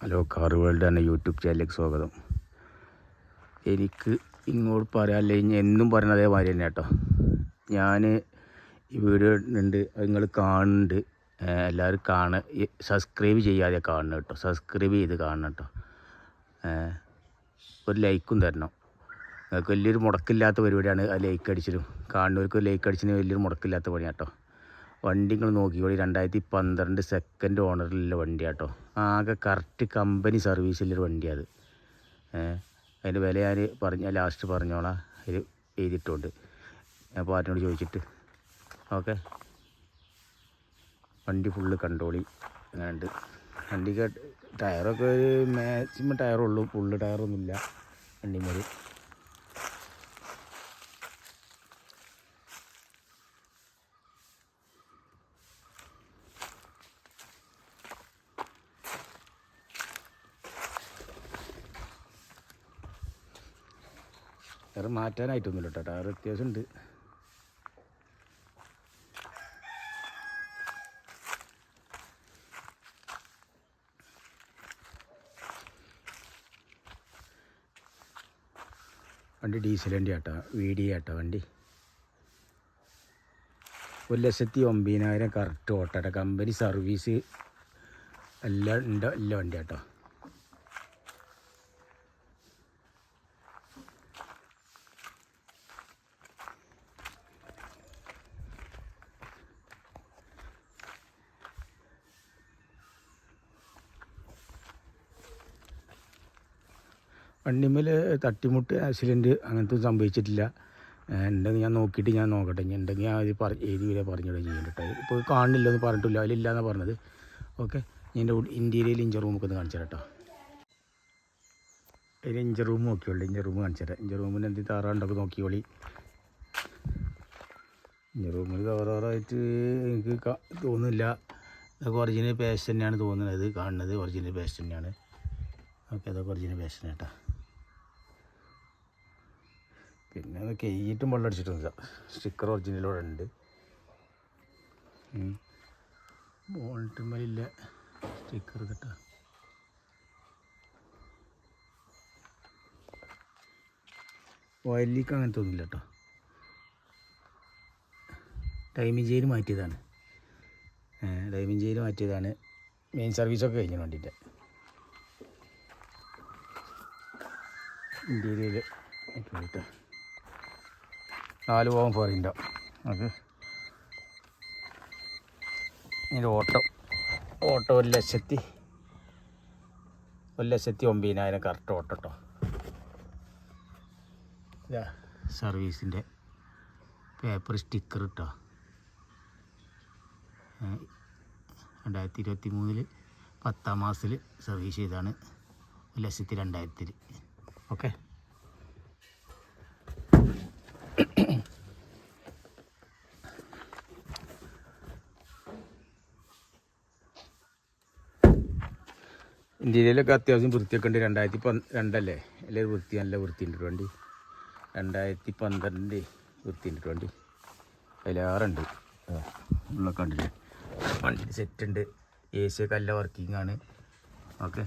Hello car world എന്ന YouTube ചാനലിലേക്ക് സ്വാഗതം. എനിക്ക് ഇങ്ങോട്ട് പറയാല്ലേ ഇനി എന്നും പറയുന്ന അതേമാതിരി തന്നെ കേട്ടോ. ഞാൻ ഈ വീഡിയോ ഉണ്ട് നിങ്ങൾ കാണുന്നുണ്ട്. എല്ലാവരും കാണ സബ്സ്ക്രൈബ് ചെയ്യാതെ കാണണം കേട്ടോ. സബ്സ്ക്രൈബ് ചെയ്ത് കാണണം കേട്ടോ. ഒരു ലൈക്കും തരണം. നിങ്ങൾക്ക് വലിയൊരു മുടക്കില്ലാത്ത പരിപാടിയാണ് ആ ലൈക്ക് അടിച്ചിട്ടും കാണുന്നവർക്ക് ലൈക്ക് അടിച്ചതിന് വലിയൊരു മുടക്കില്ലാത്ത പണിയാണ് കേട്ടോ വണ്ടി നിങ്ങൾ നോക്കിക്കോളി രണ്ടായിരത്തി പന്ത്രണ്ട് സെക്കൻഡ് ഓണറിലുള്ള വണ്ടിയാട്ടോ. ആകെ കറക്റ്റ് കമ്പനി സർവീസിലൊരു വണ്ടിയാണ് അത് അതിന്റെ വില ഞാൻ പറഞ്ഞ ലാസ്റ്റ് പറഞ്ഞോളാം. അതിൽ എഴുതിയിട്ടുണ്ട്. ഞാൻ പാറ്റിനോട് ചോദിച്ചിട്ട്. ഓക്കെ. വണ്ടി ഫുള്ള് കണ്ടോളി അങ്ങനെയുണ്ട് വണ്ടിക്ക് ടയറൊക്കെ ഒരു മാക്സിമം ടയറുള്ളൂ ഫുള്ള് ടയറൊന്നുമില്ല. വണ്ടിമേൽ ടയർ മാറ്റാനായിട്ടൊന്നുമില്ല കേട്ടോ. ടയർ വ്യത്യാസമുണ്ട്. വണ്ടി ഡീസൽ വണ്ടി ആട്ടോ. വി ഡി ആട്ടോ വണ്ടി. ഒരു ലക്ഷത്തി ഒമ്പതിനായിരം കറക്റ്റ് ഓട്ടാട്ടോ കമ്പനി സർവീസ് എല്ലാം ഉണ്ട്? എല്ലാ വണ്ടി ആട്ടോ. വണ്ടിമേൽ തട്ടിമുട്ട് ആക്സിഡന്റ് അങ്ങനത്തെ സംഭവിച്ചിട്ടില്ല. ഉണ്ടെങ്കിൽ ഞാൻ നോക്കിയിട്ട് ഞാൻ നോക്കട്ടെ. ഇനി ഉണ്ടെങ്കിൽ ഞാൻ അത് പറ എഴുതി വരെ പറഞ്ഞിട്ട് ചെയ്യാൻ കേട്ടോ ഇപ്പോൾ കാണില്ലെന്ന് പറഞ്ഞിട്ടില്ല. അതിലില്ല എന്നാണ് പറഞ്ഞത്. ഓക്കെ. ഇതിന്റെ ഇന്റീരിയൽ ഇഞ്ചർ റൂമൊക്കെ ഒന്ന് കാണിച്ചു കേട്ടോ അതിൽ ഇഞ്ചർ റൂം നോക്കിയോളി. ഇഞ്ചർ റൂം കാണിച്ചു തരാം. ഇഞ്ചർ റൂമിന് എന്ത് താറാണ്ടൊക്കെ നോക്കിയോളി. ഇഞ്ചർ റൂമിൽ താറാറായിട്ട് എനിക്ക് തോന്നുന്നില്ല. ഇതൊക്കെ ഒറിജിനൽ പേസ്റ്റ് തന്നെയാണ് തോന്നുന്നത്. കാണുന്നത് ഒറിജിനൽ പേസ്റ്റ് തന്നെയാണ്. ഓക്കെ. അതൊക്കെ ഒറിജിനൽ പേസ്റ്റ് കേട്ടോ പിന്നെ അത് കെയ്യിട്ടും വെള്ളം അടിച്ചിട്ടൊന്നുമില്ല. സ്റ്റിക്കർ ഒറിജിനലോടെ ഉണ്ട്. ബോൾട്ടുമ്മലില്ല സ്റ്റിക്കർ കേട്ടോ ഓയിൽ ലീക്ക് അങ്ങനത്തെ ഒന്നുമില്ല കേട്ടോ. ടൈമിംഗ് ജയിൽ മാറ്റിയതാണ്. ടൈമിംഗ് ജയിൽ മാറ്റിയതാണ്. മെയിൻ സർവീസൊക്കെ കഴിഞ്ഞു വണ്ടിന്റെ. ഇന്ത്യയിൽ കേട്ടോ നാല് പോകാൻ പോറിണ്ടോ അത് ഇതിന്റെ ഓട്ടോ. ഓട്ടോ ഒരു ലക്ഷത്തി ഒരു ലക്ഷത്തി ഒമ്പതിനായിരം കറക്റ്റ് ഓട്ടോ കേട്ടോ ഇതാ സർവീസിന്റെ പേപ്പർ സ്റ്റിക്കർ കേട്ടോ രണ്ടായിരത്തി ഇരുപത്തി മൂന്നിൽ പത്താം മാസത്തിൽ സർവീസ് ചെയ്താണ് ഒരു ലക്ഷത്തി രണ്ടായിരത്തിൽ ഓക്കെ? ഇന്ത്യയിലൊക്കെ അത്യാവശ്യം വൃത്തിയൊക്കെ ഉണ്ട്. രണ്ടായിരത്തി പന് രണ്ടല്ലേ? എല്ലാവരും വൃത്തി നല്ല വൃത്തിയുണ്ട് വണ്ടി. രണ്ടായിരത്തി പന്ത്രണ്ട് വൃത്തിയുണ്ട് വണ്ടി. അതിലാറുണ്ട് ഉള്ളൊക്കെ ഉണ്ടല്ലേ വണ്ടി സെറ്റ് ഉണ്ട്. എ സി ഒക്കെ നല്ല വർക്കിംഗ് ആണ്. ഓക്കെ.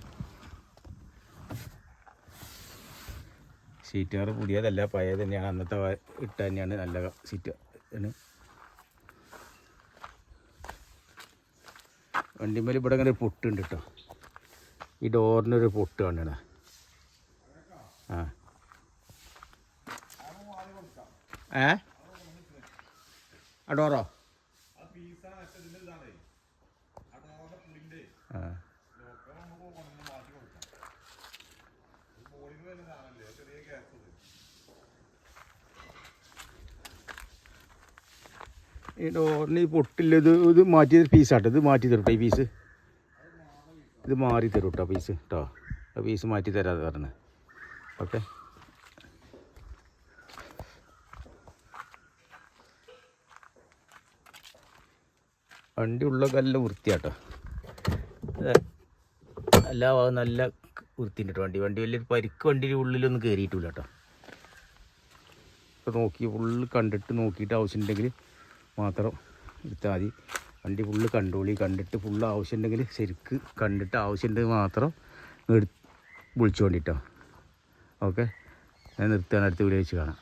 സീറ്റുകാർ പുതിയതല്ല പഴയ തന്നെയാണ്. അന്നത്തെ ഇട്ട തന്നെയാണ് നല്ല സീറ്റ് ആണ്. വണ്ടിമേൽ ഇവിടെ അങ്ങനെ പൊട്ടുണ്ട് കേട്ടോ ഈ ഡോറിനൊരു പൊട്ട് കാണണ ആ. ഏ? ആ ഡോറോ? ഈ ഡോറിന് ഈ പൊട്ടില്ല ഇത് ഇത് മാറ്റി പീസാട്ടോ ഇത് മാറ്റി തരട്ടെ ഈ പീസ്? ഇത് മാറി തരും കേട്ടോ പീസ് കേട്ടോ ആ പീസ് മാറ്റി തരാതെ പറഞ്ഞത് ഓക്കെ വണ്ടി ഉള്ളൊക്കെ നല്ല വൃത്തിയാട്ടോ. എല്ലാ ഭാഗം നല്ല വൃത്തിയുണ്ട് കേട്ടോ വണ്ടി. വണ്ടി വലിയൊരു പരിക്ക് വണ്ടിയുടെ ഉള്ളിലൊന്നും കയറിയിട്ടില്ല കേട്ടോ ഇപ്പോൾ നോക്കി ഫുള്ള് കണ്ടിട്ട് നോക്കിയിട്ട് ആവശ്യമുണ്ടെങ്കിൽ മാത്രം എടുത്താൽ മതി. വണ്ടി ഫുള്ള് കണ്ടോളി കണ്ടിട്ട് ഫുള്ള് ആവശ്യമുണ്ടെങ്കിൽ ശരിക്ക് കണ്ടിട്ട് ആവശ്യമുണ്ടെങ്കിൽ മാത്രം എടു വിളിച്ചുകൊണ്ടിട്ടോ ഓക്കെ ഞാൻ നിർത്തുകയാണ് അടുത്ത വീഡിയോ വെച്ച് കാണാം.